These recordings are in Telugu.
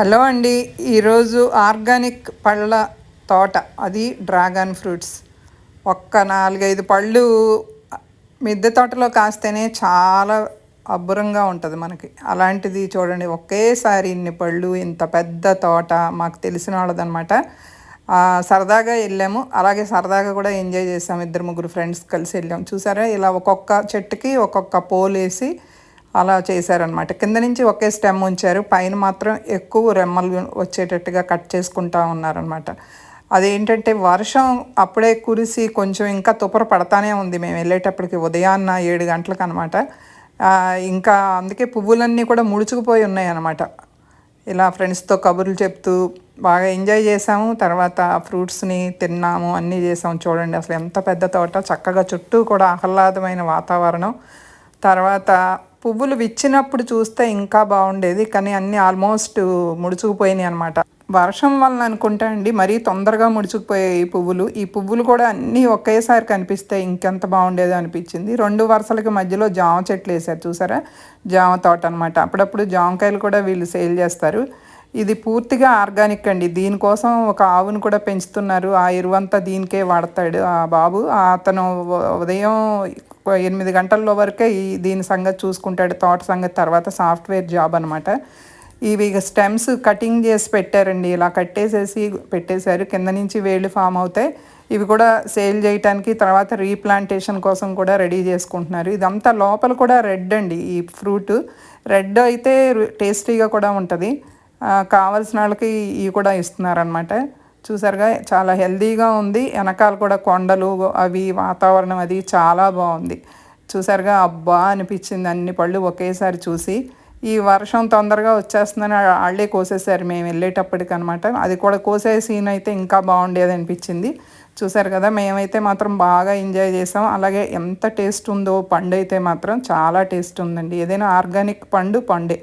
హలో అండి. ఈరోజు ఆర్గానిక్ పళ్ళ తోట అది డ్రాగన్ ఫ్రూట్స్. ఒక్క నాలుగైదు పళ్ళు మిద్దె తోటలో కాస్తేనే చాలా అబ్బురంగా ఉంటుంది మనకి. అలాంటిది చూడండి ఒకేసారి ఇన్ని పళ్ళు ఇంత పెద్ద తోట మాకు తెలిసిన వాళ్ళదనమాట సరదాగా వెళ్ళాము. అలాగే సరదాగా కూడా ఎంజాయ్ చేసాము ఇద్దరు ముగ్గురు ఫ్రెండ్స్ కలిసి వెళ్ళాము. చూసారా? ఇలా ఒక్కొక్క చెట్టుకి ఒక్కొక్క పోల్ వేసి అలా చేశారనమాట కింద నుంచి ఒకే స్టెమ్ ఉంచారు. పైన మాత్రం ఎక్కువ రెమ్మలు వచ్చేటట్టుగా కట్ చేసుకుంటా ఉన్నారనమాట అదేంటంటే వర్షం అప్పుడే కురిసి కొంచెం ఇంకా తుపర పడతానే ఉంది. మేము వెళ్ళేటప్పటికి ఉదయాన్న ఏడు గంటలకు అనమాట ఇంకా అందుకే పువ్వులన్నీ కూడా ముడుచుకుపోయి ఉన్నాయి అనమాట ఇలా ఫ్రెండ్స్తో కబుర్లు చెప్తూ బాగా ఎంజాయ్ చేసాము తర్వాత ఫ్రూట్స్ని తిన్నాము. అన్నీ చేసాము చూడండి అసలు ఎంత పెద్ద తోట. చక్కగా చుట్టూ కూడా ఆహ్లాదమైన వాతావరణం. తర్వాత పువ్వులు విచ్చినప్పుడు చూస్తే ఇంకా బాగుండేది కానీ అన్నీ ఆల్మోస్ట్ ముడుచుకుపోయినాయి అనమాట వర్షం వల్ల అనుకుంటా అండి మరీ తొందరగా ముడుచుకుపోయాయి ఈ పువ్వులు. ఈ పువ్వులు కూడా అన్నీ ఒకేసారి కనిపిస్తే ఇంకెంత బాగుండేదో అనిపించింది. రెండు వరుసలకి మధ్యలో జామ చెట్లు వేసారు చూసారా? జామ తోట అనమాట అప్పుడప్పుడు జామకాయలు కూడా వీళ్ళు సేల్ చేస్తారు. ఇది పూర్తిగా ఆర్గానిక్ అండి. దీనికోసం ఒక ఆవును కూడా పెంచుతున్నారు. ఆ ఎరువంతా దీనికే వాడతాడు ఆ బాబు. అతను ఉదయం ఎనిమిది గంటల్లో వరకే ఈ దీని సంగతి చూసుకుంటాడు. థాట్ సంగతి తర్వాత సాఫ్ట్వేర్ జాబ్ అనమాట ఇవి స్టెమ్స్ కటింగ్ చేసి పెట్టారండి. ఇలా కట్టేసేసి పెట్టేశారు. కింద నుంచి వేళ్ళు ఫామ్ అవుతాయి. ఇవి కూడా సేల్ చేయటానికి తర్వాత రీప్లాంటేషన్ కోసం కూడా రెడీ చేసుకుంటున్నారు. ఇదంతా లోపల కూడా రెడ్ అండి ఈ ఫ్రూట్. రెడ్ అయితే టేస్టీగా కూడా ఉంటుంది. కావలసిన వాళ్ళకి ఇవి కూడా ఇస్తున్నారనమాట చూసారుగా చాలా హెల్దీగా ఉంది. వెనకాల కూడా కొండలు అవి వాతావరణం అది చాలా బాగుంది. చూసారుగా అబ్బా అనిపించింది. అన్ని పళ్ళు ఒకేసారి చూసి. ఈ వర్షం తొందరగా వచ్చేస్తుందని వాళ్ళే కోసేసారు మేము వెళ్ళేటప్పటికి అనమాట అది కూడా కోసే సీన్ అయితే ఇంకా బాగుండేది అనిపించింది. చూసారు కదా మేమైతే మాత్రం బాగా ఎంజాయ్ చేసాం. అలాగే ఎంత టేస్ట్ ఉందో పండు అయితే మాత్రం చాలా టేస్ట్ ఉందండి. ఏదైనా ఆర్గానిక్ పండు పండే.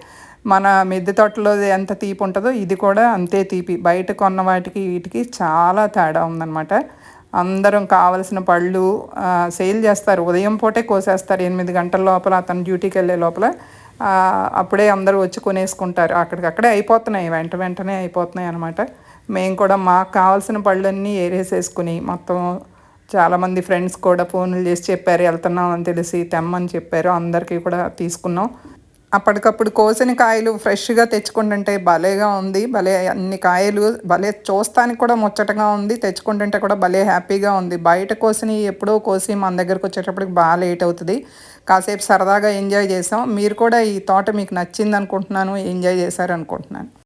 మన మిద్దె తోటలో ఎంత తీపి ఉంటుందో ఇది కూడా అంతే తీపి. బయట కొన్న వాటికి వీటికి చాలా తేడా ఉందన్నమాట. అందరం కావలసిన పళ్ళు సేల్ చేస్తారు. ఉదయం పూటే కోసేస్తారు ఎనిమిది గంటల లోపల అతను డ్యూటీకి వెళ్ళే లోపల. అప్పుడే అందరూ వచ్చి కొనేసుకుంటారు. అక్కడికక్కడే అయిపోతున్నాయి. వెంట వెంటనే అయిపోతున్నాయి అనమాట మేము కూడా మాకు కావాల్సిన పళ్ళన్నీ ఏరేసేసుకుని మొత్తం చాలామంది ఫ్రెండ్స్ కూడా ఫోన్లు చేసి చెప్పారు వెళ్తున్నాం అని తెలిసి తెమ్మని చెప్పారు. అందరికీ కూడా తీసుకున్నాం. అప్పటికప్పుడు కోసిన కాయలు ఫ్రెష్గా తెచ్చుకుంటుంటే భలేగా ఉంది. భలే అన్ని కాయలు భలే చూస్తానికి కూడా ముచ్చటగా ఉంది. తెచ్చుకుంటుంటే కూడా భలే హ్యాపీగా ఉంది. బయట కోసినవి ఎప్పుడో కోసి మన దగ్గరకు వచ్చేటప్పటికి బాగా లేట్ అవుతుంది. కాసేపు సరదాగా ఎంజాయ్ చేసాం. మీరు కూడా ఈ తోట మీకు నచ్చింది అనుకుంటున్నాను ఎంజాయ్ చేశారు అనుకుంటున్నాను